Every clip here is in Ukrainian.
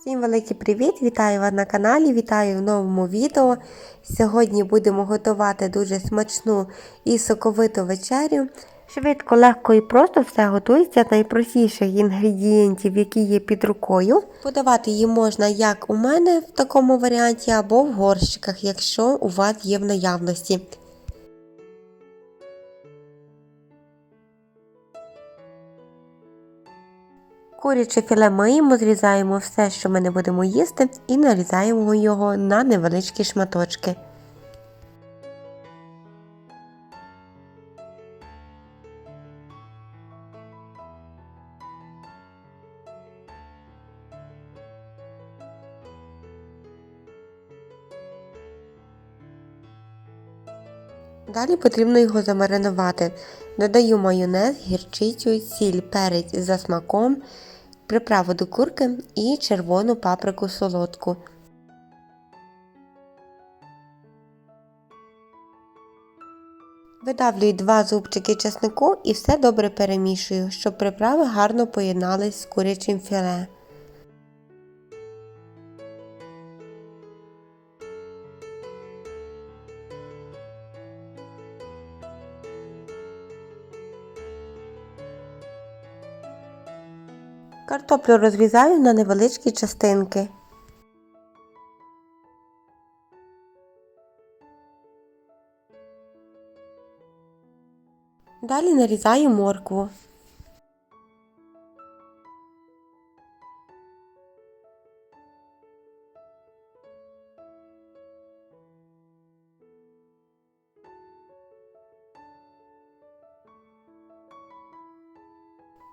Всім великий привіт! Вітаю вас на каналі, вітаю в новому відео. Сьогодні будемо готувати дуже смачну і соковиту вечерю. Швидко, легко і просто все готується з найпростіших інгредієнтів, які є під рукою. Подавати її можна як у мене в такому варіанті, або в горщиках, якщо у вас є в наявності. Куряче філе миємо, зрізаємо все, що ми не будемо їсти, і нарізаємо його на невеличкі шматочки. Далі потрібно його замаринувати. Додаю майонез, гірчицю, сіль, перець за смаком, приправу до курки і червону паприку солодку. Видавлюю два зубчики чеснику і все добре перемішую, щоб приправи гарно поєднались з курячим філе. Картоплю розрізаю на невеличкі частинки. Далі нарізаю моркву.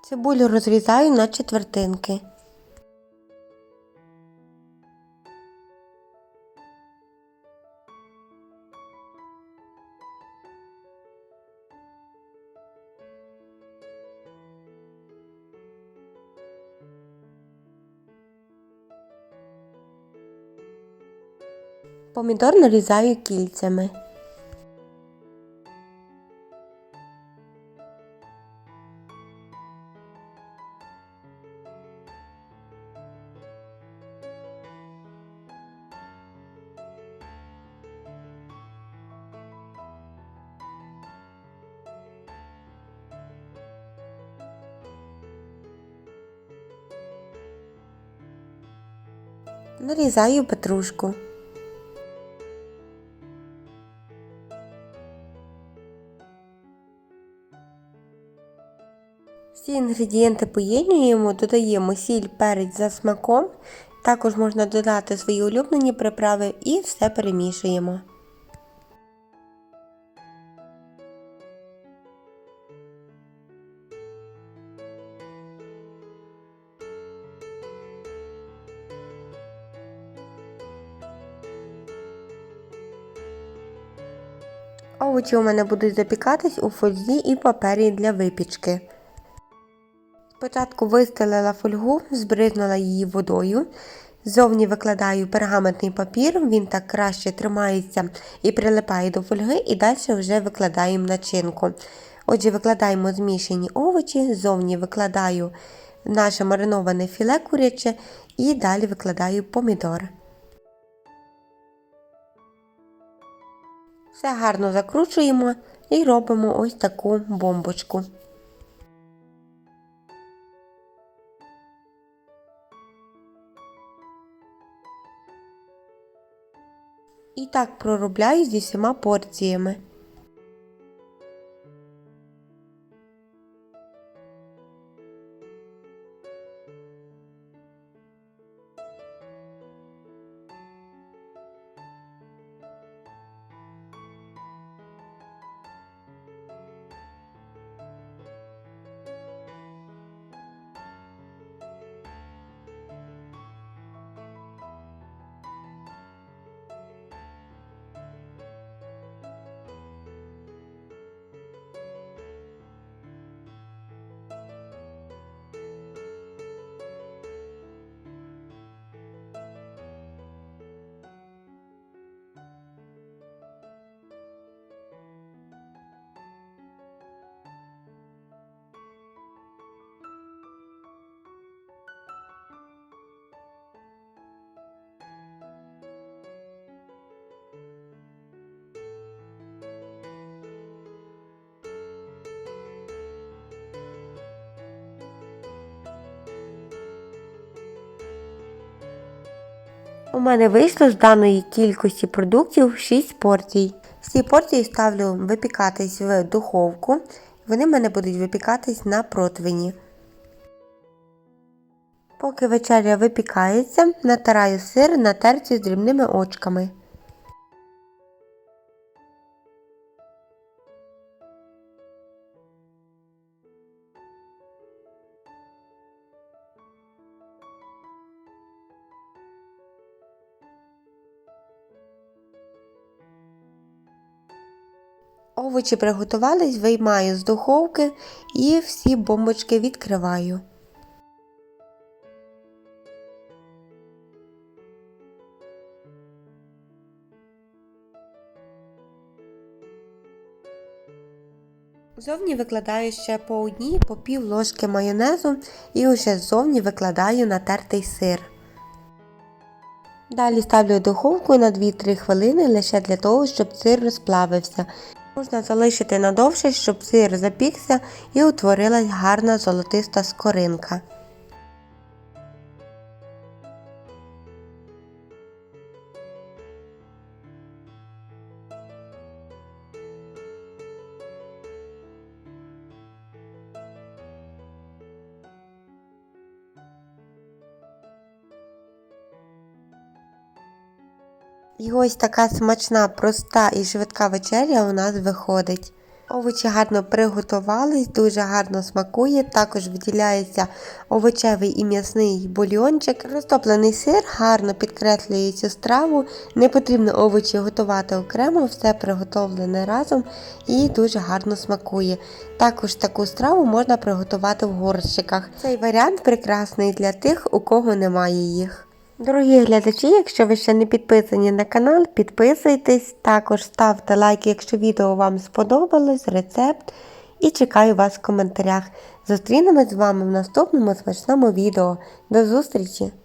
Цибулю розрізаю на четвертинки. Помідор нарізаю кільцями. Нарізаю петрушку. Всі інгредієнти поєднюємо, додаємо сіль, перець за смаком. Також можна додати свої улюблені приправи і все перемішуємо. Овочі у мене будуть запікатись у фользі і папері для випічки. Спочатку вистелила фольгу, збризнула її водою. Ззовні викладаю пергаментний папір, він так краще тримається і прилипає до фольги, і далі вже викладаємо начинку. Отже, викладаємо змішані овочі, ззовні викладаю наше мариноване філе куряче і далі викладаю помідор. Все гарно закручуємо і робимо ось таку бомбочку. І так проробляю зі всіма порціями. У мене вийшло з даної кількості продуктів 6 порцій. Всі порції ставлю випікатись в духовку. Вони в мене будуть випікатись на противні. Поки вечеря випікається, натираю сир на терці з дрібними очками. Овочі приготувались, виймаю з духовки і всі бомбочки відкриваю. Зовні викладаю ще по одній, по пів ложки майонезу і уже ззовні викладаю натертий сир. Далі ставлю духовку на 2-3 хвилини лише для того, щоб сир розплавився. Можна залишити надовше, щоб сир запікся і утворилась гарна золотиста скоринка. І ось така смачна, проста і швидка вечеря у нас виходить. Овочі гарно приготувались, дуже гарно смакує. Також виділяється овочевий і м'ясний бульйончик. Розтоплений сир гарно підкреслює цю страву. Не потрібно овочі готувати окремо, все приготовлене разом і дуже гарно смакує. Також таку страву можна приготувати в горщиках. Цей варіант прекрасний для тих, у кого немає їх. Дорогі глядачі, якщо ви ще не підписані на канал, підписуйтесь, також ставте лайк, якщо відео вам сподобалось, рецепт. І чекаю вас в коментарях. Зустрінемось з вами в наступному смачному відео. До зустрічі!